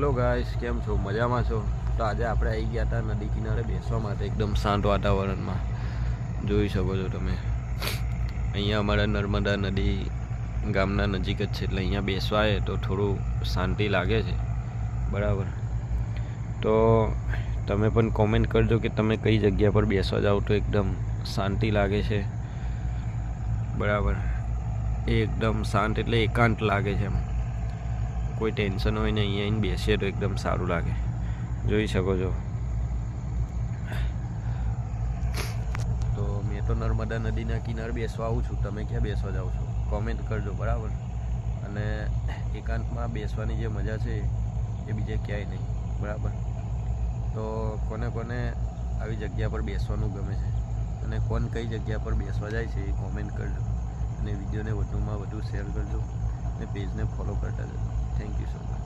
Hello guys કેમ છો? મજામાં છો? તો આજે આપણે આવી ગયા હતા નદી કિનારે બેસવા માટે એકદમ શાંત વાતાવરણમાં. જોઈ શકો છો તમે. અહીંયા અમારા નર્મદા નદી ગામના નજીક જ છે, એટલે અહીંયા બેસવાય તો થોડું શાંતિ લાગે છે. બરાબર. તો તમે પણ કોમેન્ટ કરજો કે તમે કઈ જગ્યા પર બેસવા જાઓ તો એકદમ શાંતિ લાગે છે. બરાબર. એ એકદમ શાંત એટલે એકાંત લાગે છે એમ. કોઈ ટેન્શન હોય ને અહીંયા આવીને બેસીએ તો એકદમ સારું લાગે. જોઈ શકો છો. તો મેં તો નર્મદા નદીના કિનારે બેસવા આવું છું. તમે ક્યાં બેસવા જાઓ છો? કોમેન્ટ કરજો, બરાબર? અને એકાંતમાં બેસવાની જે મજા છે એ બીજે ક્યાંય નહીં, બરાબર? તો કોને કોને આવી જગ્યા પર બેસવાનું ગમે છે અને કોણ કઈ જગ્યા પર બેસવા જાય છે એ કોમેન્ટ કરજો. અને વિડીયોને વધુમાં વધુ શેર કરજો અને પેજને ફોલો કરતા જજો. Thank you so much.